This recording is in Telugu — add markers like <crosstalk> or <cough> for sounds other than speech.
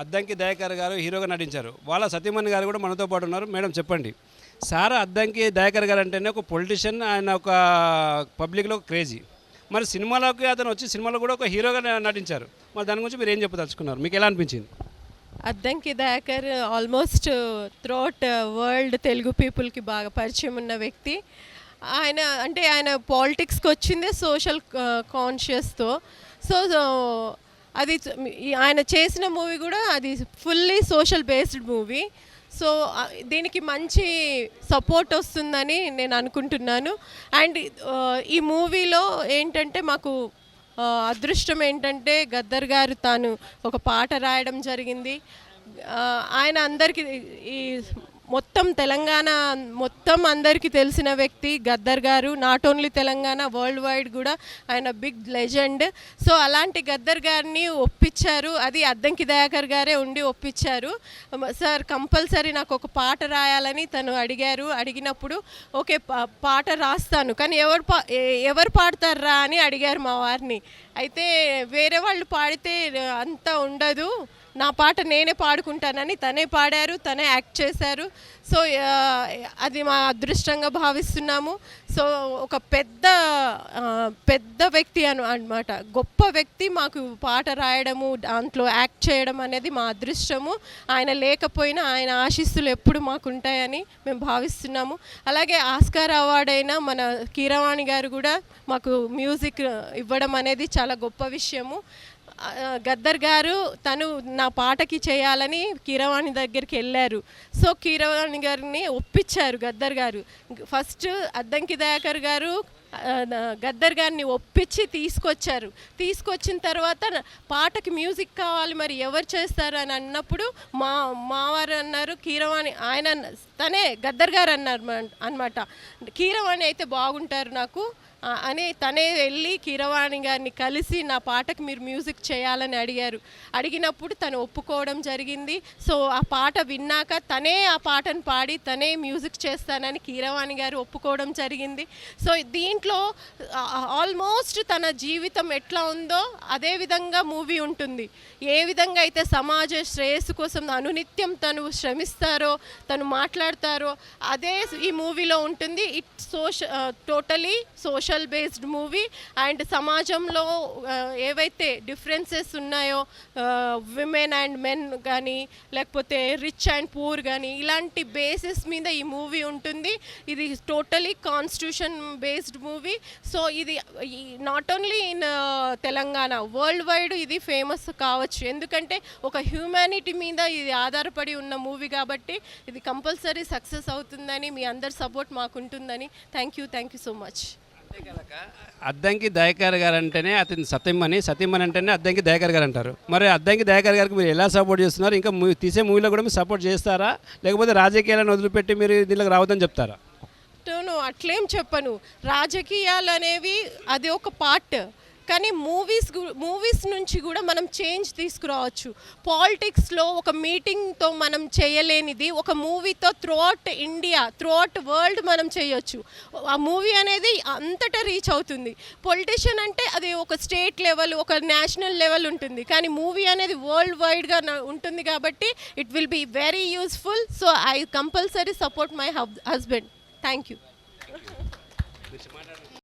అద్దంకి దయాకర్ గారు హీరోగా నటించారు. వాళ్ళ సతీమణి గారు కూడా మనతో పాటు ఉన్నారు. మేడం చెప్పండి. సార్ అద్దంకి దయాకర్ గారు అంటేనే ఒక పొలిటీషియన్ ఆయన ఒక పబ్లిక్లో క్రేజీ మరి సినిమాలోకి అతను వచ్చి సినిమాలో కూడా ఒక హీరోగా నటించారు. మరి దాని గురించి మీరు ఏం చెప్పదలుచుకున్నారు? మీకు ఎలా అనిపించింది? Addanki Dayakar almost throughout world Telugu పీపుల్కి బాగా పరిచయం ఉన్న వ్యక్తి. ఆయన అంటే ఆయన పాలిటిక్స్కి వచ్చిందే సోషల్ కాన్షియస్తో uh, సో అది ఆయన చేసిన మూవీ కూడా అది fully social based movie. So దీనికి మంచి సపోర్ట్ వస్తుందని నేను అనుకుంటున్నాను. అండ్ ఈ మూవీలో ఏంటంటే మాకు అదృష్టం ఏంటంటే గద్దర్ గారు తాను ఒక పాట రాయడం జరిగింది. ఆయన అందరికీ ఈ మొత్తం తెలంగాణ మొత్తం అందరికీ తెలిసిన వ్యక్తి Gaddar garu. Not only Telangana world wide కూడా ఆయన బిగ్ లెజెండ్ సో అలాంటి గద్దర్ గారిని ఒప్పించారు. అది అద్దంకి దయాకర్ గారే ఉండి ఒప్పించారు. సార్ కంపల్సరీ నాకు ఒక పాట రాయాలని తను అడిగారు. అడిగినప్పుడు ఓకే పా- పాట రాస్తాను. కానీ ఎవరు పా ఏ- ఎవరు పాడతారా? అని అడిగారు మా వారిని. అయితే వేరే వాళ్ళు పాడితే అంత ఉండదు. నా పాట నేనే పాడుకుంటానని తనే పాడారు తనే యాక్ట్ చేశారు. సో అది మా అదృష్టంగా భావిస్తున్నాము. సో ఒక పెద్ద పెద్ద వ్యక్తి అను అనమాట గొప్ప వ్యక్తి మాకు పాట రాయడము దాంట్లో యాక్ట్ చేయడం అనేది మా అదృష్టము. ఆయన లేకపోయినా ఆయన ఆశీస్సులు ఎప్పుడు మాకు ఉంటాయని మేము భావిస్తున్నాము. అలాగే ఆస్కార్ అవార్డ్ అయిన మన కీరవాణి గారు కూడా మాకు మ్యూజిక్ ఇవ్వడం అనేది చాలా గొప్ప విషయము. గద్దర్ గారు తను నా పాటకి చేయాలని కీరవాణి దగ్గరికి వెళ్ళారు. సో కీరవాణి గారిని ఒప్పించారు గద్దర్ గారు. ఫస్ట్ అద్దంకి దయాకర్ గారు గద్దర్ గారిని ఒప్పించి తీసుకొచ్చారు. తీసుకొచ్చిన తర్వాత పాటకి మ్యూజిక్ కావాలి మరి ఎవరు చేస్తారు అని అన్నప్పుడు మా మావారు అన్నారు కీరవాణి ఆయన తనే గద్దర్ గారు అన్నారు అనమాట కీరవాణి అయితే బాగుంటారు నాకు అని తనే వెళ్ళి కీరవాణి గారిని కలిసి నా పాటకు మీరు మ్యూజిక్ చేయాలని అడిగారు. అడిగినప్పుడు తను ఒప్పుకోవడం జరిగింది. సో ఆ పాట విన్నాక తనే ఆ పాటను పాడి తనే మ్యూజిక్ చేస్తానని కీరవాణి గారు ఒప్పుకోవడం జరిగింది. సో దీంట్లో ఆల్మోస్ట్ తన జీవితం ఎట్లా ఉందో అదే విధంగా మూవీ ఉంటుంది. ఏ విధంగా అయితే సమాజ శ్రేయస్సు కోసం అనునిత్యం తను శ్రమిస్తారో తను మాట్లాడతారో అదే ఈ మూవీలో ఉంటుంది. It సోష totally social based movie and సమాజంలో ఏవైతే డిఫరెన్సెస్ ఉన్నాయో విమెన్ అండ్ మెన్ కానీ లేకపోతే రిచ్ అండ్ పూర్ కానీ ఇలాంటి బేసిస్ మీద ఈ మూవీ ఉంటుంది. ఇది totally constitution based movie movie. So ఇది not only in Telangana world wide ఇది ఫేమస్ కావచ్చు. ఎందుకంటే ఒక హ్యూమానిటీ మీద ఇది ఆధారపడి ఉన్న మూవీ కాబట్టి ఇది కంపల్సరీ సక్సెస్ అవుతుందని మీ అందరి సపోర్ట్ మాకు ఉంటుందని thank you thank you so much Addanki Dayakar garu అంటేనే అతని సత్యమని సత్యమని అంటేనే అద్దంకి దయాకర్ గారు అంటారు మరి అద్దంకి దయాకర్ గారికి మీరు ఎలా సపోర్ట్ చేస్తున్నారు? ఇంకా మూ- తీసే మూవీలో కూడా మీరు సపోర్ట్ చేస్తారా? లేకపోతే రాజకీయాలను వదిలిపెట్టి మీరు దీనికి రావద్దని చెప్తారా? నేను అట్లేం చెప్పను. రాజకీయాలు అనేవి అది ఒక పార్ట్. కానీ మూవీస్ మూవీస్ నుంచి కూడా మనం చేంజ్ తీసుకురావచ్చు. పాలిటిక్స్లో ఒక మీటింగ్తో మనం చేయలేనిది ఒక మూవీతో త్రూఅవుట్ ఇండియా త్రూఅవుట్ వరల్డ్ మనం చేయొచ్చు. ఆ మూవీ అనేది అంతటా రీచ్ అవుతుంది. పొలిటీషియన్ అంటే అది ఒక స్టేట్ లెవెల్ ఒక నేషనల్ లెవెల్ ఉంటుంది. కానీ మూవీ అనేది వరల్డ్ వైడ్గా ఉంటుంది కాబట్టి it will be very useful. So I compulsory support my husband. Thank you. <laughs>